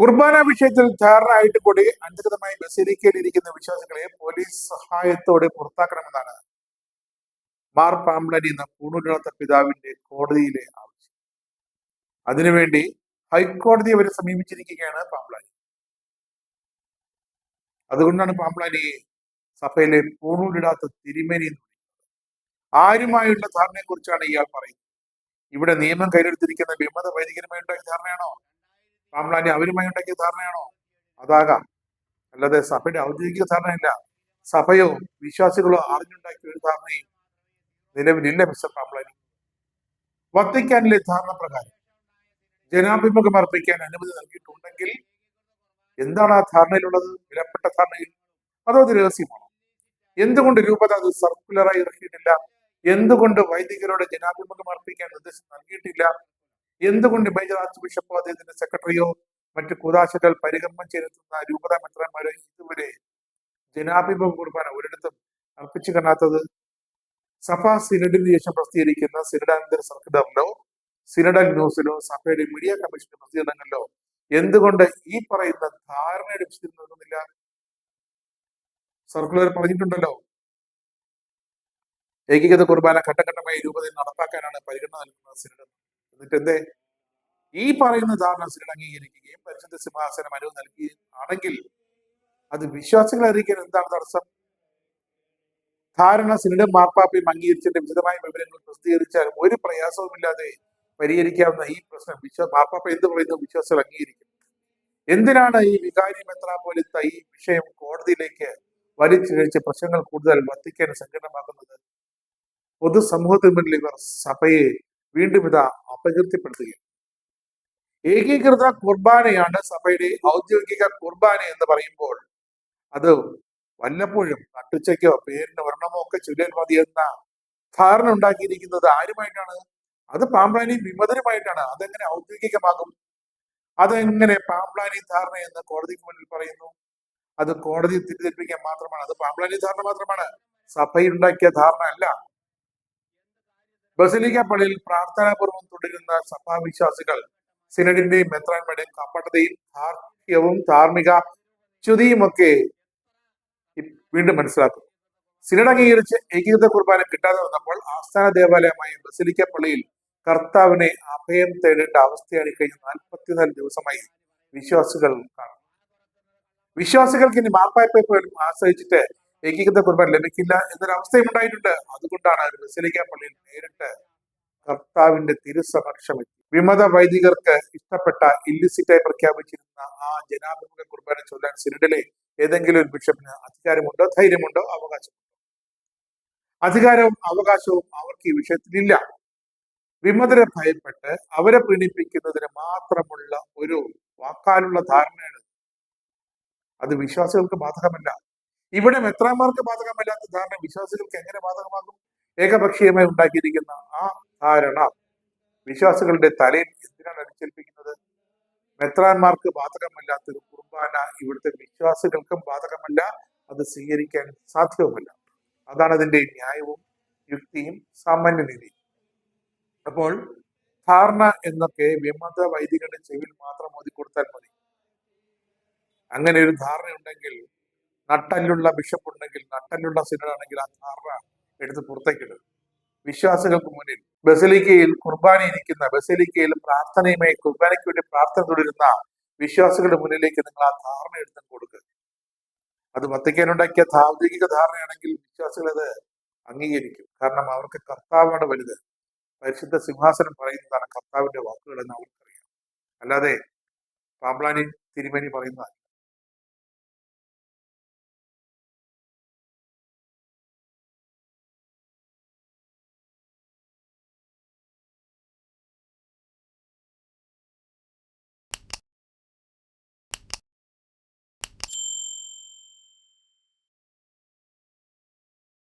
കുർബാന വിഷയത്തിൽ ധാരണയായിട്ട് കൂടി അനധികൃതമായി ബസിലിക്കയിൽ ഇരിക്കുന്ന വിശ്വാസികളെ പോലീസ് സഹായത്തോടെ പുറത്താക്കണമെന്നാണ് മാർ പാംബ്ലനി എന്ന പൂണൂരിടാത്ത പിതാവിന്റെ കോടതിയിലെ ആവശ്യം. അതിനുവേണ്ടി ഹൈക്കോടതിയെ വരെ സമീപിച്ചിരിക്കുകയാണ് പാംബ്ലാനി അതുകൊണ്ടാണ് പാംബ്ലാനിയെ സഭയിലെ പൂണൂരിടാത്ത തിരുമേനി ആരുമായുള്ള ധാരണയെ കുറിച്ചാണ് ഇയാൾ പറയുന്നത്? ഇവിടെ നിയമം കയ്യിലെടുത്തിരിക്കുന്ന വിമത വൈദികരുമായി ഉണ്ടായ ധാരണയാണോ? പാംബ്ലാനി അവരുമായി ഉണ്ടാക്കിയ ധാരണയാണോ? അതാകാം. അല്ലാതെ സഭയുടെ ഔദ്യോഗിക ധാരണയില്ല. സഭയോ വിശ്വാസികളോ അറിഞ്ഞുണ്ടാക്കിയ ഒരു ധാരണയും നിലവിലില്ല മിസ്റ്റർ പാംബ്ലാനി വത്തിക്കാനിലെ ധാരണ പ്രകാരം ജനാഭിമുഖം അർപ്പിക്കാൻ അനുമതി നൽകിയിട്ടുണ്ടെങ്കിൽ എന്താണ് ആ ധാരണയിലുള്ളത്? വിലപ്പെട്ട ധാരണയിൽ അതോ അത് രഹസ്യമാണോ? എന്തുകൊണ്ട് രൂപത അത് സർക്കുലറായി ഇറക്കിയിട്ടില്ല? എന്തുകൊണ്ട് വൈദികരോട് ജനാഭിമുഖം അർപ്പിക്കാൻ നിർദ്ദേശം നൽകിയിട്ടില്ല? എന്തുകൊണ്ട് മേജർ ആർച്ച് ബിഷപ്പോ അദ്ദേഹത്തിന്റെ സെക്രട്ടറിയോ മറ്റ് കൂതാശകൾ പരിഗമനം ചെലുത്തുന്ന രൂപത മെത്രാന്മാരോ ഇതുവരെ ജനാഭിമുഖ കുർബാന ഒരിടത്തും അർപ്പിച്ചു കാണാത്തത്? സഭാ സിനഡിന് ശേഷം പ്രസിദ്ധീകരിക്കുന്ന സിനഡാനന്തര സർക്കുലറിലോ സിനഡൽ ന്യൂസിലോ സഭയുടെ മീഡിയ കമ്മീഷൻ പ്രസിദ്ധീകരണങ്ങളിലോ എന്തുകൊണ്ട് ഈ പറയുന്ന ധാരണയുടെ വിശദീകരണം നൽകുന്നില്ല സർക്കുലർ പറഞ്ഞിട്ടുണ്ടല്ലോ. ഏകീകൃത കുർബാന ഘട്ടഘട്ടമായി രൂപതയിൽ നടപ്പാക്കാനാണ് പരിഗണന നൽകുന്നത് സിനഡ്. എന്നിട്ട് എന്തേ ഈ പറയുന്ന ധാരണ സിനഡ് അംഗീകരിക്കുകയും പരിശുദ്ധ സിംഹാസനം അനുവ് നൽകുകയും ആണെങ്കിൽ അത് വിശ്വാസികളെ അറിയിക്കാൻ എന്താണ് തടസ്സം? ധാരണ സിനിഡ് മാർപ്പാപ്പയും അംഗീകരിച്ചതിന്റെ വിശദമായ വിവരങ്ങൾ പ്രസിദ്ധീകരിച്ചാൽ ഒരു പ്രയാസവുമില്ലാതെ പരിഹരിക്കാവുന്ന ഈ പ്രശ്നം വിശ്വാസ മാർപ്പാപ്പ എന്ത് പറയുന്നു? വിശ്വാസികൾ അംഗീകരിക്കും. എന്തിനാണ് ഈ വികാരി മെത്രാപോലിത്ത ഈ വിഷയം കോടതിയിലേക്ക് വലിച്ചിഴച്ച് പ്രശ്നങ്ങൾ കൂടുതൽ വർദ്ധിക്കാൻ സങ്കീർണമാക്കുന്നത് പൊതുസമൂഹത്തിന് മുന്നിൽ ഇവർ സഭയെ വീണ്ടും ഇതാ അപകീർത്തിപ്പെടുത്തുകയാണ് ഏകീകൃത കുർബാനയാണ് സഭയുടെ ഔദ്യോഗിക കുർബാന എന്ന് പറയുമ്പോൾ അത് വല്ലപ്പോഴും നട്ടുച്ചയ്ക്കോ പേരിന് വർണമോ ഒക്കെ ചൊല്ലിയാൽ മതി എന്ന ധാരണ ഉണ്ടാക്കിയിരിക്കുന്നത് ആരുമായിട്ടാണ്? അത് പാമ്പ്ലാനി വിമതരുമായിട്ടാണ്. അതെങ്ങനെ ഔദ്യോഗികമാകും? അതെങ്ങനെ പാമ്പ്ലാനി ധാരണ എന്ന് കോടതിക്ക് മുന്നിൽ പറയുന്നു? അത് കോടതി തിരിതെപ്പിക്കാൻ മാത്രമാണ്. അത് പാമ്പ്ലാനി ധാരണ മാത്രമാണ്. സഭയുണ്ടാക്കിയ ധാരണ അല്ല. ബസലിക്ക പള്ളിയിൽ പ്രാർത്ഥനാപൂർവം തുടരുന്ന സഭാവിശ്വാസികൾ സിനഡിന്റെയും മെത്രാൻമയുടെയും കപടതയും ധാർഷ്ട്യവും ധാർമ്മിക ച്യുതിയുമൊക്കെ വീണ്ടും മനസ്സിലാക്കും സിനഡ് അംഗീകരിച്ച് ഏകീകൃത കുർബാന കിട്ടാതെ വന്നപ്പോൾ ആസ്ഥാന ദേവാലയമായ ബസലിക്ക പള്ളിയിൽ കർത്താവിനെ അഭയം തേടേണ്ട അവസ്ഥയാണ് കഴിഞ്ഞ നാൽപ്പത്തിനാല് ദിവസമായി വിശ്വാസികൾ കാണും വിശ്വാസികൾക്ക് ഇനി മാർപ്പായ്പയെ ആശ്രയിച്ചിട്ട് ഏകീകൃത കുർബാന ലഭിക്കില്ല എന്നൊരു അവസ്ഥയും ഉണ്ടായിട്ടുണ്ട് അതുകൊണ്ടാണ് അവർ ബസലിക്ക പള്ളിയിൽ നേരിട്ട് കർത്താവിന്റെ തിരുസമക്ഷം എത്തി വിമത വൈദികർക്ക് ഇഷ്ടപ്പെട്ട ഇല്ലിസിറ്റായി പ്രഖ്യാപിച്ചിരുന്ന ആ ജനാഭിമുഖ കുർബാന ചൊല്ലാൻ സിനഡിലെ ഏതെങ്കിലും ഒരു ബിഷപ്പിന് അധികാരമുണ്ടോ ധൈര്യമുണ്ടോ അവകാശമുണ്ടോ? അധികാരവും അവകാശവും അവർക്ക് ഈ വിഷയത്തിലില്ല വിമതരെ ഭയപ്പെട്ട് അവരെ പ്രീണിപ്പിക്കുന്നതിന് മാത്രമുള്ള ഒരു വാക്കാലുള്ള ധാരണയാണ്. അത് വിശ്വാസികൾക്ക് ബാധകമല്ല. ഇവിടെ മെത്രാന്മാർക്ക് ബാധകമല്ലാത്ത ധാരണ വിശ്വാസികൾക്ക് എങ്ങനെ ബാധകമാകും? ഏകപക്ഷീയമായി ഉണ്ടാക്കിയിരിക്കുന്ന ആ ധാരണ വിശ്വാസികളുടെ തലയിൽ എന്തിനാണ് അടിച്ചേൽപ്പിക്കുന്നത്? മെത്രാന്മാർക്ക് ബാധകമല്ലാത്തൊരു കുർബാന ഇവിടുത്തെ വിശ്വാസികൾക്കും ബാധകമല്ല അത് സ്വീകരിക്കാൻ സാധ്യവുമല്ല. അതാണ് അതിന്റെ ന്യായവും യുക്തിയും സാമാന്യനീതിയും അപ്പോൾ ധാരണ എന്നൊക്കെ വിമത വൈദികരുടെ ചെവിയിൽ മാത്രം ഓതി കൊടുത്താൽ മതി. അങ്ങനെ ഒരു ധാരണ ഉണ്ടെങ്കിൽ നട്ടല്ലുള്ള ബിഷപ്പ് ഉണ്ടെങ്കിൽ നട്ടല്ലുള്ള സിനഡാണെങ്കിൽ ആ ധാരണ എടുത്ത് പുറത്തേക്കിടുക വിശ്വാസികൾക്ക് മുന്നിൽ ബസലിക്കയിൽ കുർബാന ഇരിക്കുന്ന ബസലിക്കയിൽ പ്രാർത്ഥനയുമായി കുർബാനയ്ക്ക് വേണ്ടി പ്രാർത്ഥന തുടരുന്ന വിശ്വാസികളുടെ മുന്നിലേക്ക് നിങ്ങൾ ആ ധാരണ എടുത്ത് കൊടുക്കുക. അത് വത്തിക്കാനുണ്ടാക്കിയ ഔദ്യോഗിക ധാരണയാണെങ്കിൽ വിശ്വാസികൾ അത് അംഗീകരിക്കും. കാരണം അവർക്ക് കർത്താവാണ് വലുത്. പരിശുദ്ധ സിംഹാസനം പറയുന്നതാണ് കർത്താവിന്റെ വാക്കുകൾ എന്ന് അവർക്കറിയാം. അല്ലാതെ പാമ്പ്ലാനി തിരുമേനി പറയുന്നതല്ല.